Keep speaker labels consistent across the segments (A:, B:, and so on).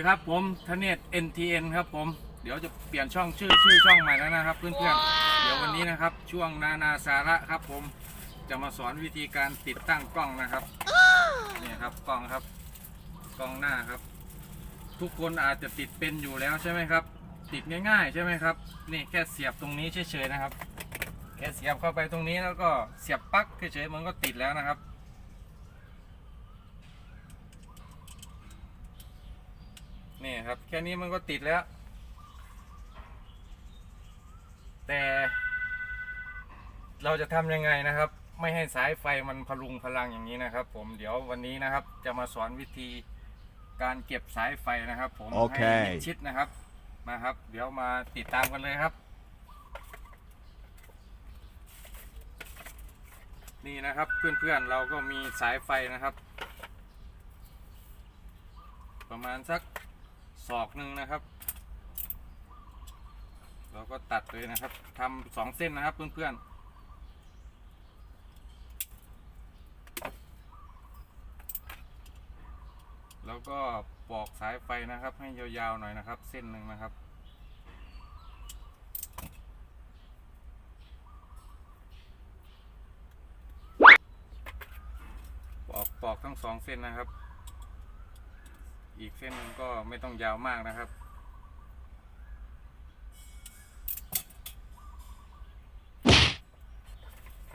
A: ดีครับผมธเนศ NTN ครับผม เดี๋ยวจะเปลี่ยนช่องชื่อชื่อช่องใหม่แล้วนะครับ เพื่อนๆ เดี๋ยววันนี้นะครับ ช่วงนานาสาระครับผม จะมาสอนวิธีการติดตั้งกล้องนะครับ นี่ครับกล้องครับ กล้องหน้าครับ ทุกคนอาจจะติดเป็นอยู่แล้วใช่ไหมครับ ติดง่ายๆใช่ไหมครับ นี่แค่เสียบตรงนี้เฉยๆนะครับ แค่เสียบเข้าไปตรงนี้แล้วก็เสียบปลั๊กเฉยๆมันก็ติดแล้วนะครับ นี่ครับ แค่นี้มันก็ติดแล้ว แต่ เราจะทำยังไงนะครับ ไม่ให้สายไฟมันพลุงพลังอย่างนี้นะครับ ผมเดี๋ยววันนี้นะครับ จะมาสอนวิธีการเก็บสายไฟนะครับ ผม
B: โอเค
A: ให้มิดชิดนะครับมาครับ เดี๋ยวมาติดตามกันเลยครับ นี่นะครับเพื่อนๆเราก็มีสายไฟนะครับ ประมาณสัก ศอกหนึ่งนะครับ เราก็ตัดเลยนะครับทำสองเส้นนะครับเพื่อนๆแล้วก็ปอกสายไฟนะครับ ให้ยาวๆหน่อยนะครับ เส้นหนึ่งนะครับ ปอกปอกทั้งสองเส้นนะครับ อีกเส้นนึงก็ไม่ต้องยาวมากนะครับ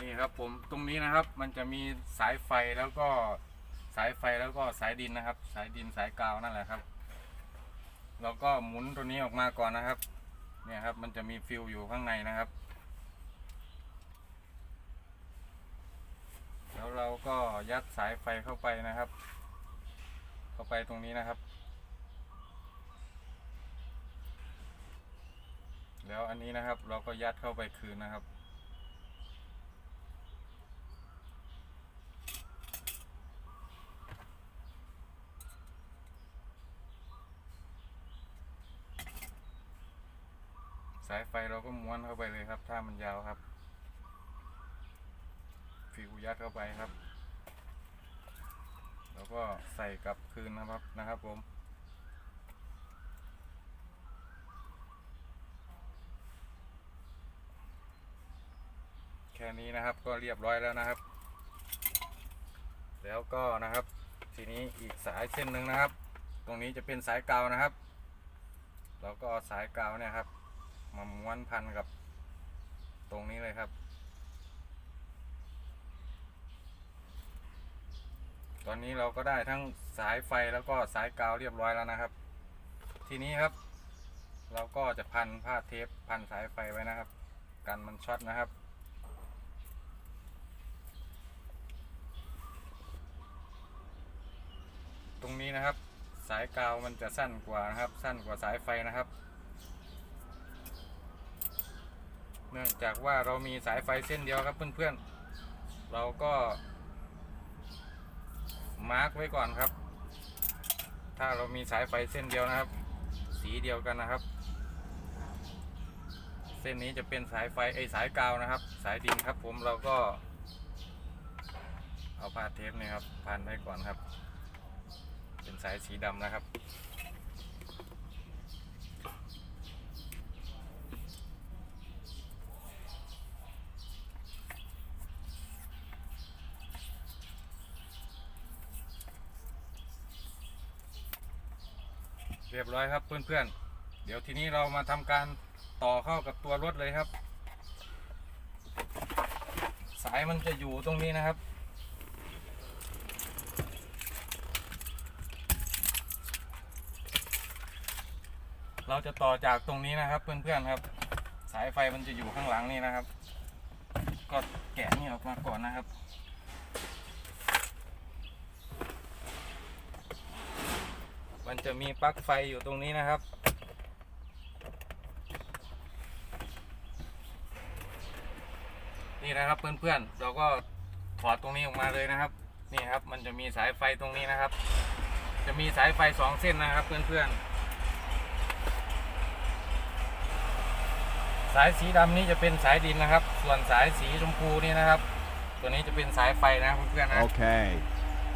A: นี่ครับผมตรงนี้นะครับ มันจะมีสายไฟแล้วก็สายไฟแล้วก็สายดินนะครับ สายดินสายกาวนั่นแหละครับเราก็หมุนตัวนี้ออกมาก่อนนะครับ เนี่ยครับมันจะมีฟิวอยู่ข้างในนะครับ แล้วเราก็ยัดสายไฟเข้าไปนะครับ เข้าไปตรงนี้นะครับ แล้วอันนี้นะครับเราก็ยัดเข้าไปคืนนะครับ สายไฟเราก็ม้วนเข้าไปเลยครับ ถ้ามันยาวครับฟิวยัดเข้าไปครับ แล้วก็ใส่กลับคืนนะครับนะครับผมแค่นี้นะครับก็เรียบร้อยแล้วนะครับ แล้วก็นะครับ ทีนี้อีกสายเส้นหนึ่งนะครับ ตรงนี้จะเป็นสายกาวนะครับ เราก็เอาสายกาวเนี่ยครับมาม้วนพันกับตรงนี้เลยครับ ตอนนี้เราก็ได้ทั้งสายไฟแล้วก็สายกาวเรียบร้อยแล้วนะครับ ทีนี้ครับ เราก็จะพันผ้าเทปพันสายไฟไว้นะครับ กันมันช็อตนะครับ ตรงนี้นะครับ สายกาวมันจะสั้นกว่านะครับ สั้นกว่าสายไฟนะครับ เนื่องจากว่าเรามีสายไฟเส้นเดียวครับเพื่อนๆเราก็ มาร์กไว้ก่อนครับ ถ้าเรามีสายไฟเส้นเดียวนะครับ สีเดียวกันนะครับ เส้นนี้จะเป็นสายไฟไอสายกาวนะครับ สายดินครับ ผมเราก็เอาผ้าเทปนี่ครับพันไว้ก่อนครับ เป็นสายสีดำนะครับ ร้อยครับเพื่อนๆ เดี๋ยวทีนี้เรามาทำการต่อเข้ากับตัวรถเลยครับ สายมันจะอยู่ตรงนี้นะครับ เราจะต่อจากตรงนี้นะครับเพื่อนๆครับ สายไฟมันจะอยู่ข้างหลังนี่นะครับ ก็แกะนี่ออกมาก่อนนะครับ มันจะมีปลั๊กไฟอยู่ตรงนี้นะครับ นี่นะครับเพื่อนๆเราก็ถอดตรงนี้ออกมาเลยนะครับ นี่ครับมันจะมีสายไฟตรงนี้นะครับ จะมีสายไฟสองเส้นนะครับเพื่อนๆสายสีดำนี้จะเป็นสายดินนะครับ ส่วนสายสีชมพูนี่นะครับ ตัวนี้จะเป็นสายไฟนะเพื่อนๆนะ
B: Okay.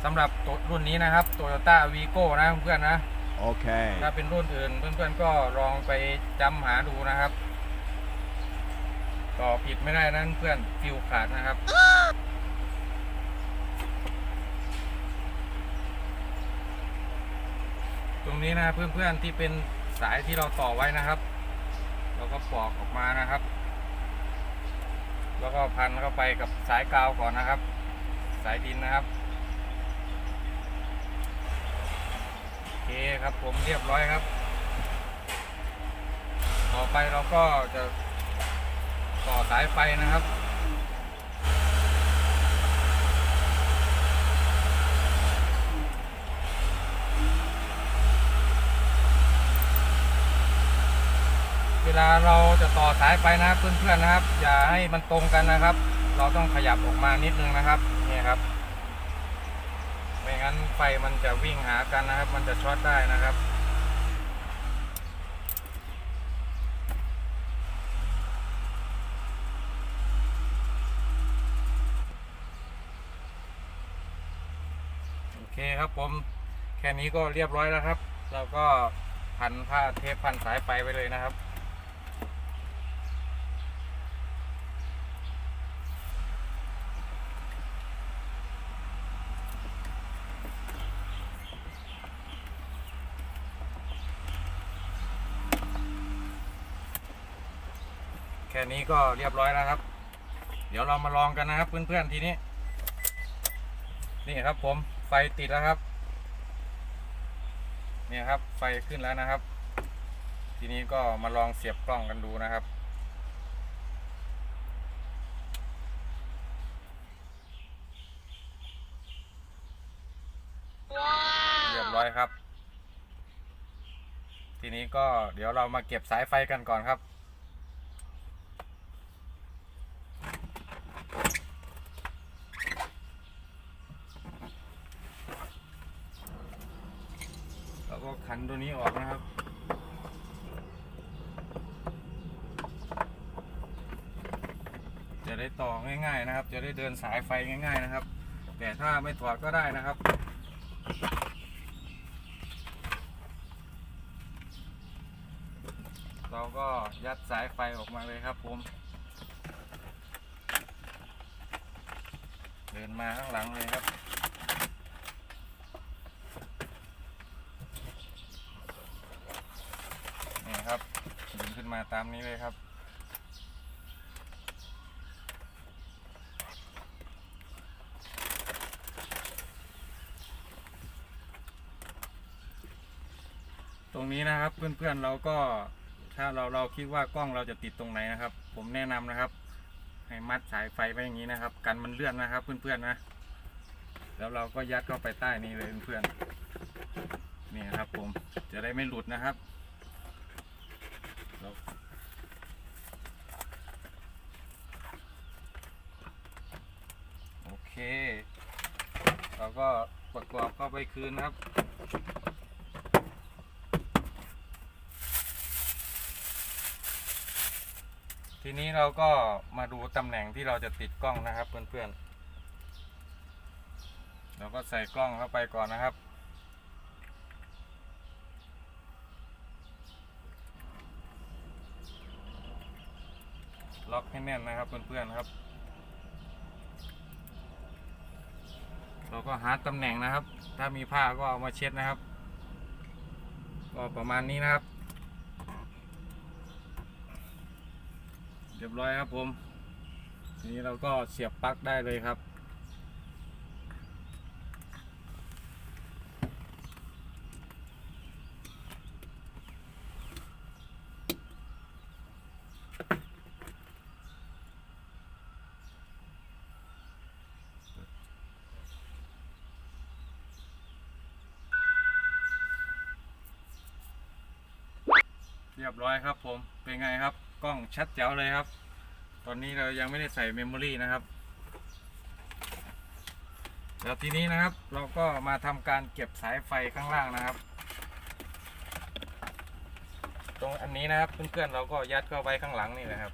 A: สำหรับตัวรุ่นนี้นะครับ Toyota Vigo นะเพื่อนๆนะ
B: Okay.
A: ถ้าเป็นรุ่นอื่นเพื่อนๆก็ลองไปจำหาดูนะครับ ต่อผิดไม่ได้นั้นเพื่อนฟิวขาดนะครับ ตรงนี้นะเพื่อนๆที่เป็นสายที่เราต่อไว้นะครับ เราก็ปอกออกมานะครับ แล้วก็พันเข้าไปกับสายกาวก่อนนะครับ สายดินนะครับ โอ เคครับผมเรียบร้อยครับ ต่อไปเราก็จะต่อสายไฟนะครับเวลาเราจะต่อสายไฟนะเพื่อนๆนะครับ อย่าให้มันตรงกันนะครับ เราต้องขยับออกมานิดนึงนะครับนี่ครับ ไม่งั้นไฟมันจะวิ่งหากันนะครับ มันจะช็อตได้นะครับโอเคครับผมแค่นี้ก็เรียบร้อยแล้วครับ เราก็พันผ้าเทปพันสายไฟไปเลยนะครับ ค่นี้ก็เรียบร้อยแล้วครับ เดี๋ยวเรามาลองกันนะครับ เพื่อนๆทีนี้ นี่ครับผมไฟติดแล้วครับ เนี่ยครับไฟขึ้นแล้วนะครับ ทีนี้ก็มาลองเสียบกล้องกันดูนะครับเรียบร้อยครับ ทีนี้ก็เดี๋ยวเรามาเก็บสายไฟกันก่อนครับ แล้วก็ ขันตัวนี้ออกนะครับ จะได้ต่อง่ายๆนะครับ จะได้เดินสายไฟง่ายๆนะครับ แต่ถ้าไม่ถอดก็ได้นะครับเราก็ยัดสายไฟออกมาเลยครับผม เดินมาข้างหลังเลยครับ นี่ครับดึงขึ้น มาตามนี้เลยครับ ตรงนี้นะครับเพื่อนๆเราก็ถ้าเราเราคิดว่ากล้องเราจะติดตรงไหนนะครับ ผมแนะนำนะครับ ให้มัดสายไฟไว้อย่างนี้นะครับ กันมันเลื่อนนะครับ เพื่อนๆนะ แล้วเราก็ยัดเข้าไปใต้นี้เลยเพื่อนๆนี่นะครับผมจะได้ไม่หลุดนะครับ แล้วโอ เคเราก็ประกอบเข้าไปคืนนะครับ ทีนี้เราก็มาดูตำแหน่งที่เราจะติดกล้องนะครับเพื่อนๆ เราก็ใส่กล้องเข้าไปก่อนนะครับล็อกให้แน่นนะครับเพื่อนๆครับ เราก็หาตำแหน่งนะครับ ถ้ามีผ้าก็เอามาเช็ดนะครับ ก็ประมาณนี้นะครับ เรียบร้อยครับผมทีนี้เราก็เสียบปลั๊กได้เลยครับ รียบร้อยครับผมเป็นไงครับกล้องชัดแจ๋วเลยครับ ตอนนี้เรายังไม่ได้ใส่เมมโมรีนะครับแล้วทีนี้นะครับเราก็มาทำการเก็บสายไฟข้างล่างนะครับ ตรงอันนี้นะครับเพื่อนๆเราก็ยัดเข้าไปข้างหลังนี่นะครับ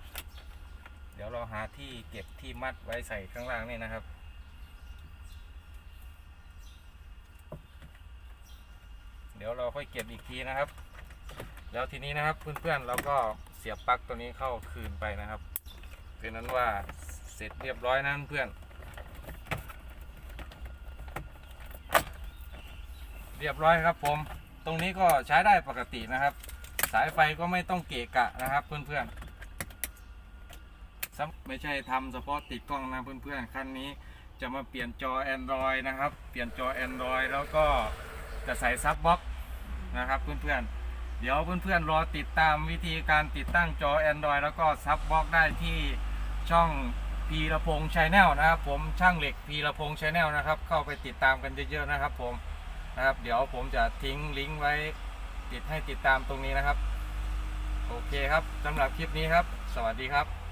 A: เดี๋ยวเราหาที่เก็บที่มัดไว้ใส่ข้างล่างนี่นะครับเดี๋ยวเราค่อยเก็บอีกทีนะครับ แล้วทีนี้นะครับเพื่อนๆเราก็เสียบปลั๊กตัวนี้เข้าคืนไปนะครับเป็นนั้นว่าเสร็จเรียบร้อยนะเพื่อนเรียบร้อยครับผม ตรงนี้ก็ใช้ได้ปกตินะครับ สายไฟก็ไม่ต้องเกะกะนะครับเพื่อนๆไม่ใช่ทำเฉพาะติดกล้องนะเพื่อนๆคันนี้จะมาเปลี่ยนจอ Android นะครับ เปลี่ยนจอ Android แล้วก็จะใส่ซับบ็อกนะครับเพื่อนๆ เดี๋ยวเพื่อนๆรอติดตามวิธีการติดตั้งจอ Android แล้วก็ซับบล็อกได้ที่ช่องพีระพงษ์ชาแนลนะครับ ผมช่างเหล็กพีระพงษ์ชาแนลนะครับ เข้าไปติดตามกันเยอะๆนะครับ ผมนะครับ เดี๋ยวผมจะทิ้งลิงก์ไว้ติดให้ติดตามตรงนี้นะครับ โอเคครับสำหรับคลิปนี้ครับ สวัสดีครับ